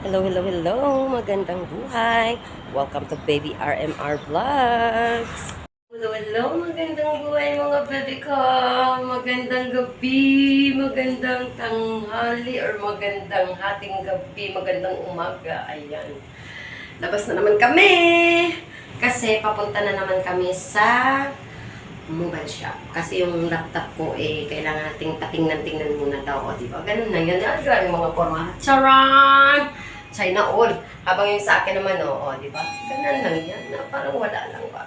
Hello, hello, hello! Magandang buhay! Welcome to Baby RMR Vlogs! Hello, hello! Magandang buhay mga baby ko! Magandang gabi! Magandang tanghali or magandang hating gabi! Magandang umaga! Ayan! Labas na naman kami! Kasi papunta na naman kami sa mobile shop. Kasi yung laptop ko, eh, kailangan nating patingnan-tingnan muna daw. O, di ba? Ganun na yan. Ang mga forma. Charan! China all. Habang yung sa akin naman, o, oh, di ba? Ganun lang yan. Na, parang wala lang ba?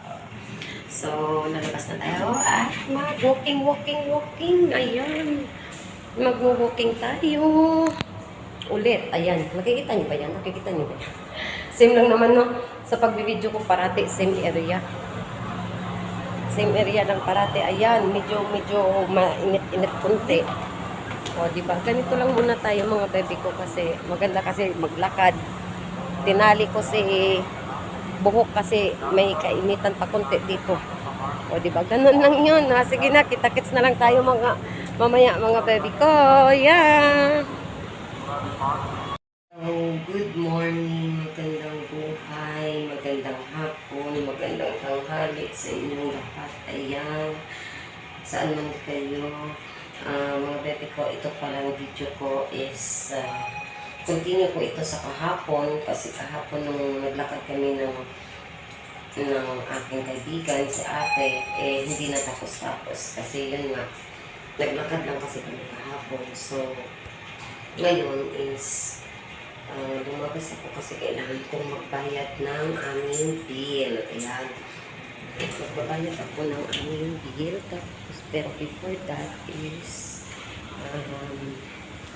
So, nalabas na tayo. Ah, mag-walking, walking, walking. Ayan. Mag-walking tayo. Ulit. Ayan. Nakikita niyo ba yan? Nakikita niyo ba yan? Same lang naman, no? Sa pagbibideo ko parati, same area same area ng parate. Ayan, medyo, medyo mainit-init kunti. O, di ba? Ganito lang muna tayo mga baby ko kasi maganda kasi maglakad. Tinali ko si buhok kasi may kainitan pa kunti dito. O, di ba? Ganun lang yun. Ha? Sige na, kita-kits na lang tayo mga mamaya mga baby ko. Yeah! Oh, good morning, magandang buhay, magandang hapon, magandang tanghali sa inyong lahat. Ayan, saan man kayo. Ah, mga bebe ko, ito palang video ko is ah, continue ko ito sa kahapon kasi kahapon nung naglakad kami ng ng aking kaibigan, si ate, eh hindi na tapos-tapos kasi yun nga, naglakad lang kasi kami kahapon. So, ngayon is uh, lumabas ako kasi kailangan kong magbayad ng aming bill. Ayan. Magbabayad ako ng aming bill. Tapos, pero before that is, um,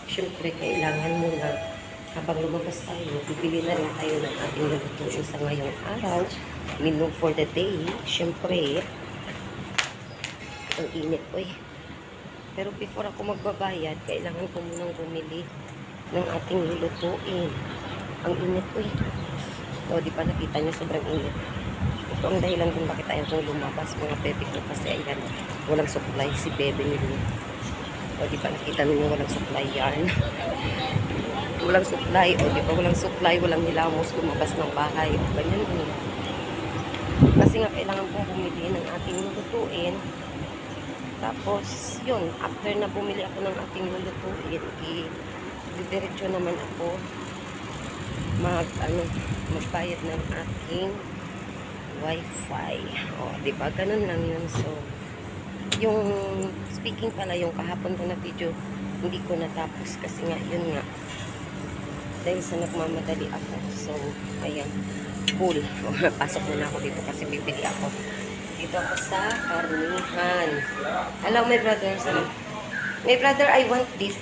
syempre, kailangan mo na habang lumabas tayo, bibili na lang tayo ng ating nalutuin sa ngayong araw. Menu for the day. Syempre, ang init ko eh. Pero before ako magbabayad, kailangan ko munang bumili ng ating lulutuin. Ang init ko eh. O, di ba nakita niyo sobrang init. Ito ang dahilan kung bakit ayaw kong lumabas mga bebe ko kasi ayan, walang supply si bebe nila. O, di ba nakita niyo walang supply yan. walang supply. O, di ba walang supply, walang nilamos lumabas ng bahay. O, ganyan yun. Kasi nga kailangan kong bumili ng ating lulutuin. Tapos, yun, after na bumili ako ng ating lulutuin, i- didiretso naman ako mag, ano, magbayad ng aking wifi. O, oh, di ba? Ganun lang yun. So, yung speaking pala, yung kahapon ko na video, hindi ko natapos kasi nga, yun nga. Dahil sa nagmamadali ako. So, ayan. Cool. Pasok na ako dito kasi bibili ako. Dito ako sa karnihan. Hello, my brother. Sorry. My brother, I want beef.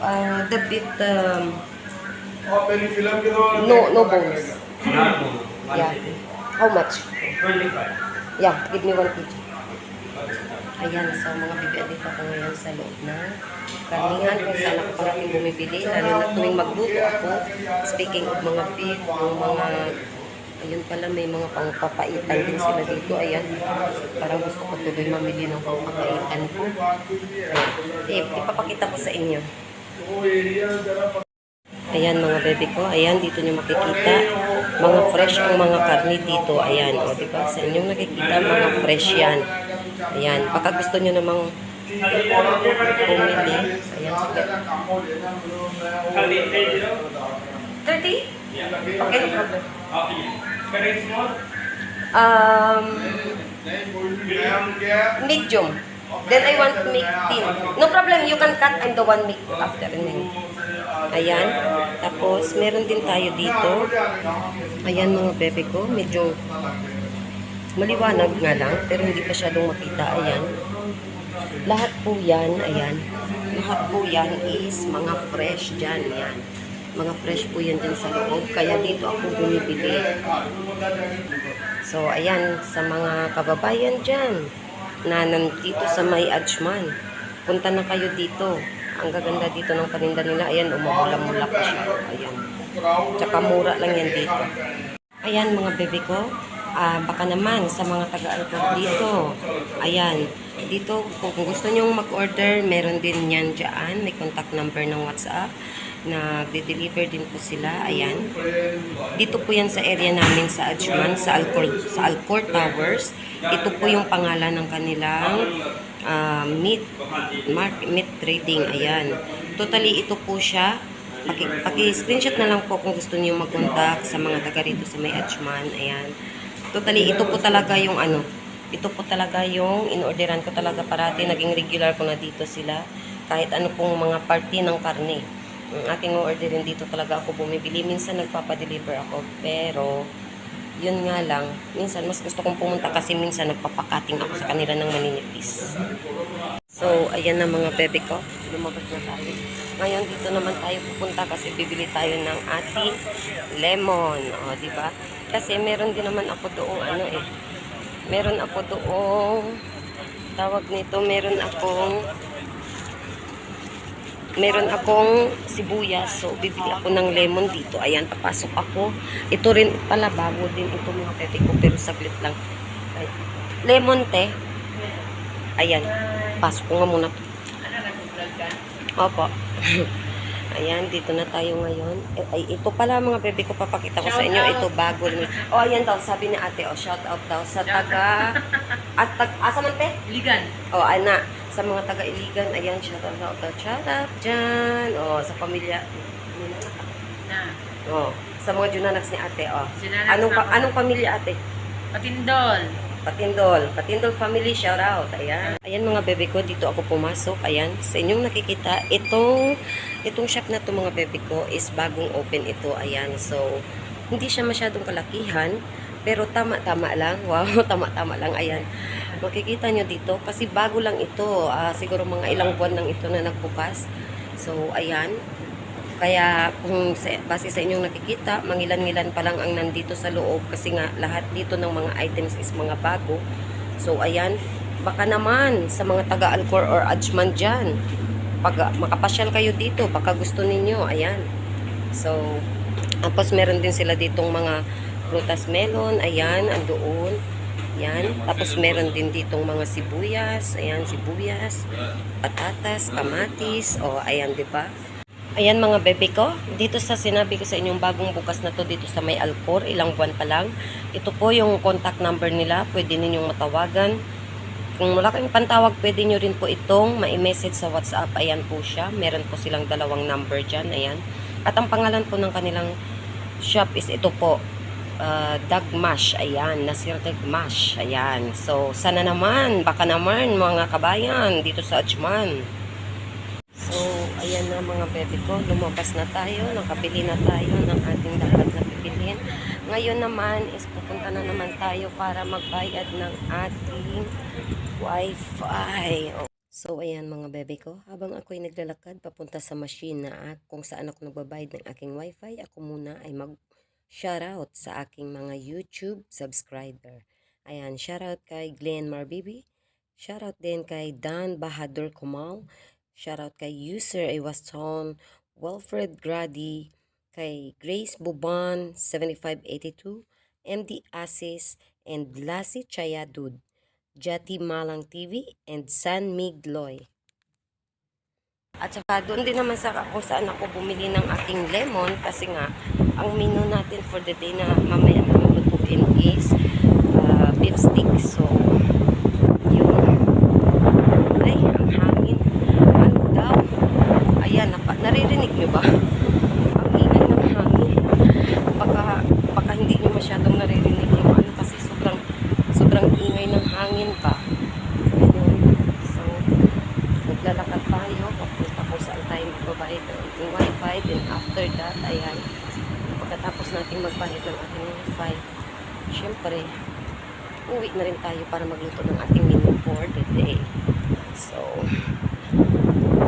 Uh, the beef, um, no, no bones. Yeah. How much? 25. Yeah, give me one kg. Ayan, so mga bibi, dito ako ngayon sa loob na karningan kung saan ako parating bumibili. Lalo na tuwing magluto ako, speaking of mga beef, yung mga, ayun pala, may mga pangpapaitan din sila dito. Ayan, parang gusto ko tuloy mamili ng pangpapaitan ko. Ayan, eh, ipapakita ko sa inyo. Ayan mga bebe ko. Ayan, dito nyo makikita. Mga fresh ang mga karni dito. Ayan, o diba? Sa inyong nakikita, mga fresh yan. Ayan, pagka gusto nyo namang bumili. Ayan, sakit. 30? Okay, no problem. Um, medium. Then I want to make thin. No problem, you can cut. I'm the one make after. And then, Ayan. Tapos, meron din tayo dito. Ayan mga bebe ko, medyo maliwanag nga lang, pero hindi masyadong makita. Ayan. Lahat po yan, ayan. Lahat po yan is mga fresh dyan, yan. Mga fresh po yan dyan sa loob. Kaya dito ako bumibili. So, ayan, sa mga kababayan dyan, na nandito sa May Ajman, punta na kayo dito. Ang gaganda dito ng paninda nila. Ayan, umamula-mula pa siya. Ayan. Tsaka mura lang yan dito. Ayan mga bebe ko. Ah, baka naman sa mga taga-alcohol dito. Ayan. Dito, kung gusto nyong mag-order, meron din yan dyan. May contact number ng WhatsApp. Nagde-deliver din po sila. Ayan. Dito po yan sa area namin sa Adjuman, sa Alcor, sa Alcor Towers. Ito po yung pangalan ng kanilang ah, meat, mark, meat trading. Ayan. Totally, ito po siya. Paki, paki-screenshot na lang po kung gusto niyo mag-contact sa mga taga rito sa may Adjuman. Ayan. Totally, ito po talaga yung ano, ito po talaga yung in-orderan ko talaga parati. Naging regular ko na dito sila. Kahit ano pong mga party ng karne. Ang aking orderin dito talaga ako bumibili. Minsan nagpapadeliver ako. Pero, yun nga lang. Minsan, mas gusto kong pumunta kasi minsan nagpapakating ako sa kanila ng maninipis. So, ayan na mga bebe ko. Lumabas na tayo. Ngayon, dito naman tayo pupunta kasi bibili tayo ng ating lemon. O, di ba? Kasi meron din naman ako doong ano eh. Meron ako doong tawag nito, meron akong meron akong sibuyas. So, bibili ako ng lemon dito. Ayan, papasok ako. Ito rin pala, bago din ito mga bebe ko. Pero saglit lang. Ay, lemon te. Ayan, pasok ko nga muna. Opo. Ayan, dito na tayo ngayon. Eh, Ay, ito pala mga bebe ko, papakita ko sa inyo. Ito bago. rin. Oh, ayan daw, sabi ni ate, oh, shout out daw sa taga, at tag, asa man te? Ligan. Oh, ana, sa mga taga-iligan, ayan, shout out daw, daw, shout out dyan. Oh, sa pamilya. Na. Oh, sa mga junanags ni ate, oh. Junanags Anong, pa, anong pamilya ate? Patindol. Patindol. Patindol family, shout out. Ayan. Ayan mga bebe ko, dito ako pumasok. Ayan, sa inyong nakikita, itong, itong shop na to mga bebe ko is bagong open ito. Ayan, so, hindi siya masyadong kalakihan, pero tama-tama lang. Wow, tama-tama lang. Ayan. Makikita nyo dito, kasi bago lang ito. Ah, siguro mga ilang buwan lang ito na nagbukas. So, ayan. Kaya kung sa, base sa inyong nakikita, mangilan-ngilan pa lang ang nandito sa loob kasi nga lahat dito ng mga items is mga bago. So ayan, baka naman sa mga taga Alcor or Ajman dyan, pag ah, makapasyal kayo dito, baka gusto ninyo, ayan. So, tapos meron din sila ditong mga prutas melon, ayan, andoon. Yan. Tapos meron din ditong mga sibuyas, ayan, sibuyas, patatas, kamatis, o ayan, ba? Ayan mga bebe ko, dito sa sinabi ko sa inyong bagong bukas na to dito sa may Alcor, ilang buwan pa lang. Ito po yung contact number nila, pwede ninyong matawagan. Kung wala kayong pantawag, pwede nyo rin po itong ma-message sa WhatsApp. Ayan po siya, meron po silang dalawang number dyan, ayan. At ang pangalan po ng kanilang shop is ito po, uh, Dagmash, ayan, Nasir Dagmash, ayan. So, sana naman, baka naman mga kabayan dito sa Ajman. So, ayan na mga bebe ko. Lumabas na tayo. Nakabili na tayo ng ating dapat na bibilhin. Ngayon naman is pupunta na naman tayo para magbayad ng ating wifi. So, ayan mga bebe ko. Habang ako'y naglalakad papunta sa machine na kung saan ako nagbabayad ng aking wifi, ako muna ay mag shoutout sa aking mga YouTube subscriber. Ayan, shoutout kay Glenn Marbibi. Shoutout din kay Dan Bahadur Kumal. Shoutout kay user Iwaston, Wilfred Grady, kay Grace Buban 7582, MD Asis, and Lassie Chayadud, Jati Malang TV, and San Migloy. At saka doon din naman sa kung saan ako bumili ng aking lemon kasi nga ang menu natin for the day na mamaya namin lutuin is uh, beef stick. So, yun. Ay, ang hangin. Ano daw? Ayan, napa, naririnig nyo ba? Ang ingay ng hangin. Baka, baka hindi nyo masyadong naririnig yung ano kasi sobrang, sobrang ingay ng hangin pa. Ayun. So, naglalakad tayo. Papunta kung saan tayo magbabayad ng ating wifi. Then after that, ayan. Pagkatapos natin magbayad ng ating wifi, syempre, uwi na rin tayo para magluto ng ating menu for the day. So,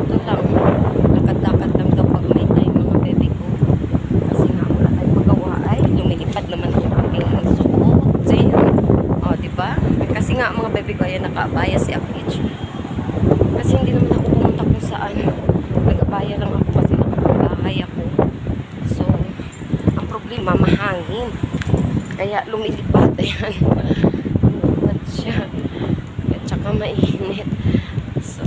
ito lang. Lakad-lakad lang daw pag may time mga bebe ko. Kasi nga wala tayong magawa ay lumilipad naman ang aking suot. Zin. O, di ba? Kasi nga mga bebe ko ay nakaabaya si Akich. Kasi hindi naman ako pumunta kung saan. Nag-abaya lang ako kasi nakapagbahay ako. So, ang problema, mahangin. Kaya lumilipad. Ayan. Lumilipad siya. At saka mainit. So,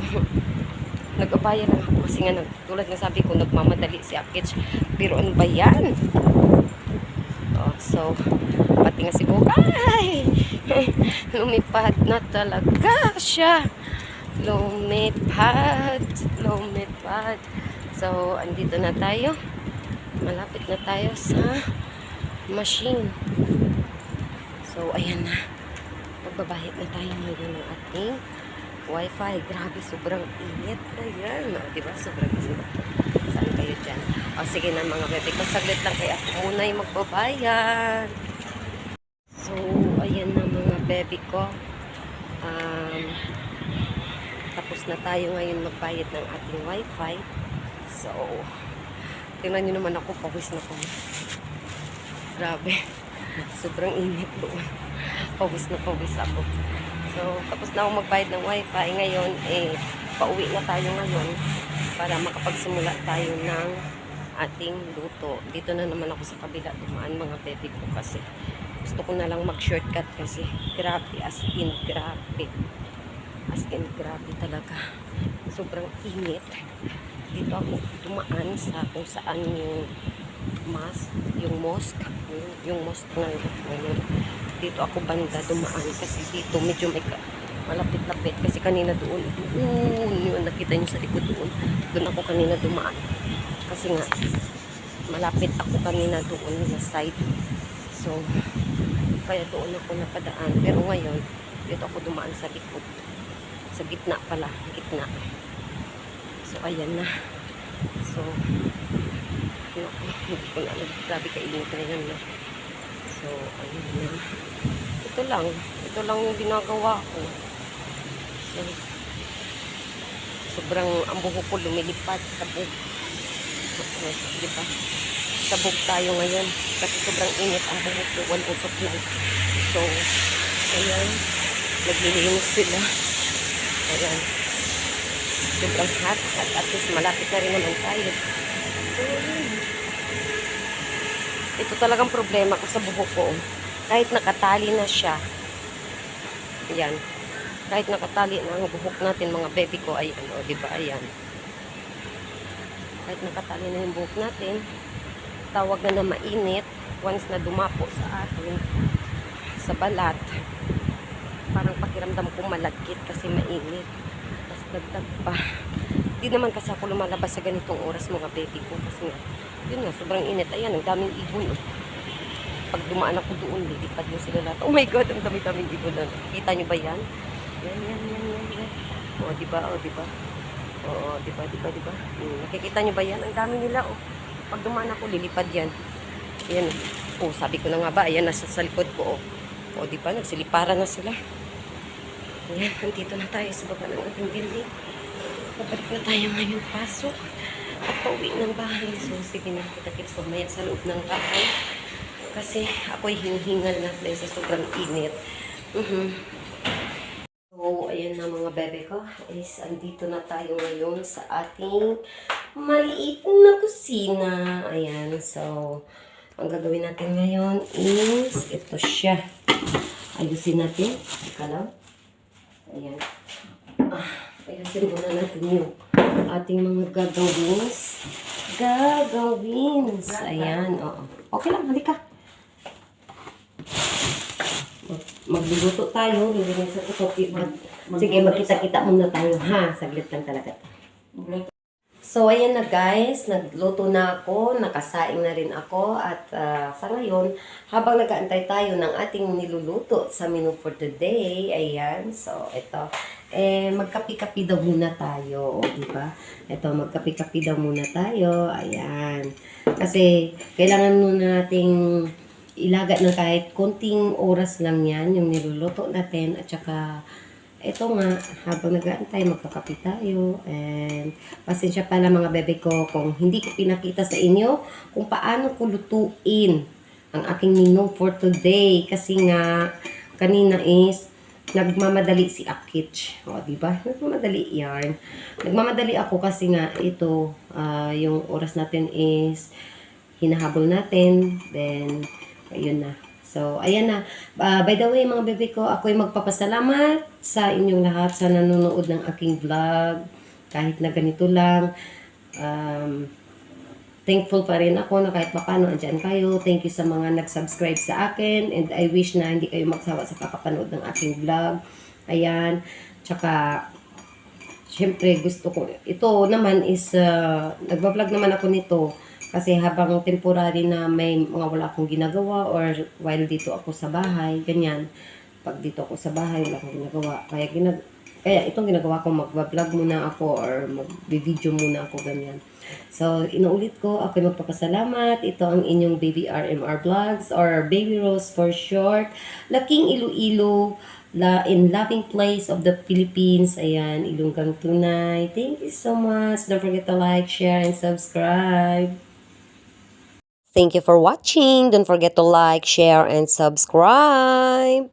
nag-abaya lang ako kasi nga, tulad ng sabi ko, nagmamadali si Akich. Pero ano ba yan? Oh, so, pati nga si Bukay. Lumipad na talaga siya. Lumipad. Lumipad. So, andito na tayo. Malapit na tayo sa machine. So, ayan na. Magbabayad na tayo ngayon ng ating wifi. Grabe, sobrang init. Ayan. O, diba? Sobrang init. Saan kayo dyan? O, sige na mga bebe ko. Saglit lang kaya ako muna yung magbabayad. So, ayan na mga bebe ko. Um, tapos na tayo ngayon magbayad ng ating wifi. So, tingnan nyo naman ako, pawis na pawis. Grabe. Sobrang init doon. Pawis na pawis ako. So, tapos na ako magbayad ng wifi. Ngayon, eh, pauwi na tayo ngayon para makapagsimula tayo ng ating luto. Dito na naman ako sa kabila dumaan mga baby ko kasi gusto ko na lang mag-shortcut kasi grabe, as in grabe. As in grabe talaga. Sobrang init. Dito ako dumaan sa kung saan yung mas, yung mosque, yung, mosque ng ngayon. Dito ako banda dumaan kasi dito medyo may malapit-lapit kasi kanina doon, doon, yun, nakita nyo sa likod doon. Doon ako kanina dumaan. Kasi nga, malapit ako kanina doon na side. So, kaya doon ako napadaan. Pero ngayon, dito ako dumaan sa likod. Sa gitna pala, gitna. So, ayan na. So, hindi ko na. Grabe kainit na yan. No? So, ayun na. Ito lang. Ito lang yung ginagawa ko. So, sobrang ang buhok ko lumilipad. Sabog. Okay, di ba? Sabog tayo ngayon. Kasi sobrang init ang buhok ko. One usok. So, ayan. Naglilinis sila. Ayan. Sobrang hot. At at least malapit na rin naman tayo. So, yun. Ito talagang problema ko sa buhok ko. Kahit nakatali na siya. Ayan. Kahit nakatali na ang buhok natin, mga baby ko, ayan, o, di ba, ayan. Kahit nakatali na yung buhok natin, tawag na na mainit, once na dumapo sa atin, sa balat, parang pakiramdam ko malagkit kasi mainit. Tapos dagdag pa. Di naman kasi ako lumalabas sa ganitong oras mga baby ko kasi nga, yun nga, sobrang init. Ayan, ang daming ibon. Oh. Pag dumaan ako doon, lilipad mo sila lahat. Oh my God, ang dami-daming ibon na. Kita nyo ba yan? Yan, yan, yan, yan, yan. O, di ba? O, di ba? Oo, di ba, di ba, di ba? Hmm, nakikita nyo ba yan? Ang dami nila, oh. Pag dumaan ako, lilipad yan. Ayan, oh. Oh, sabi ko na nga ba, ayan, nasa sa likod ko, oh. O, di ba? Nagsiliparan na sila. Ayan, nandito na tayo sa baba ng ating building. Pabalik na tayo ngayon pasok. Pauwi ng bahay. So, sige na, kita-kits mamaya sa loob ng bahay. Kasi ako'y hinihingal na dahil sa sobrang init. Mhm. So, ayan na mga bebe ko. Is, andito na tayo ngayon sa ating maliit na kusina. Ayan, so, ang gagawin natin ngayon is, ito siya. Ayusin natin. Teka lang. Ayan. Ah, ayusin muna natin yung ating mga gagawins. Gagawins. Ayan, oo. Okay lang, halika. Mag- Magluluto tayo. Lilinis sa tutopi. Sige, magkita-kita muna tayo, ha? Saglit lang talaga. So, ayan na guys, nagluto na ako, nakasaing na rin ako. At ah, sa ngayon, habang nag-aantay tayo ng ating niluluto sa menu for today, ayan, so ito, eh, magkapi-kapi daw muna tayo, o, di ba? Ito, magkapi-kapi daw muna tayo, ayan. Kasi, kailangan muna nating ilaga ng kahit konting oras lang yan, yung niluluto natin, at saka, ito nga, habang nag-aantay, magkakape tayo. And, pasensya pala mga bebe ko kung hindi ko pinakita sa inyo kung paano ko lutuin ang aking menu for today. Kasi nga, kanina is, nagmamadali si Akich. O, di ba? Nagmamadali yarn. Nagmamadali ako kasi nga, ito, ah, yung oras natin is, hinahabol natin. Then, ayun na. So, ayan na. Ah, by the way, mga bebe ko, ako'y magpapasalamat sa inyong lahat sa nanonood ng aking vlog. Kahit na ganito lang. Um, thankful pa rin ako na kahit papano andyan kayo. Thank you sa mga nag-subscribe sa akin and I wish na hindi kayo magsawa sa kakapanood ng aking vlog. Ayan. Tsaka, syempre gusto ko, ito naman is, uh, nagbablog naman ako nito kasi habang temporary na may mga wala akong ginagawa or while dito ako sa bahay, ganyan. Pag dito ako sa bahay, wala akong ginagawa. Kaya, ginag kaya itong ginagawa ko, magbablog muna ako or mag-video muna ako, ganyan. So, inuulit ko, ako magpapasalamat. Ito ang inyong Baby RMR Vlogs or Baby Rose for short. Laking Iloilo, la in loving place of the Philippines. Ayan, Ilonggang Tunay. Thank you so much. Don't forget to like, share, and subscribe. Thank you for watching. Don't forget to like, share, and subscribe.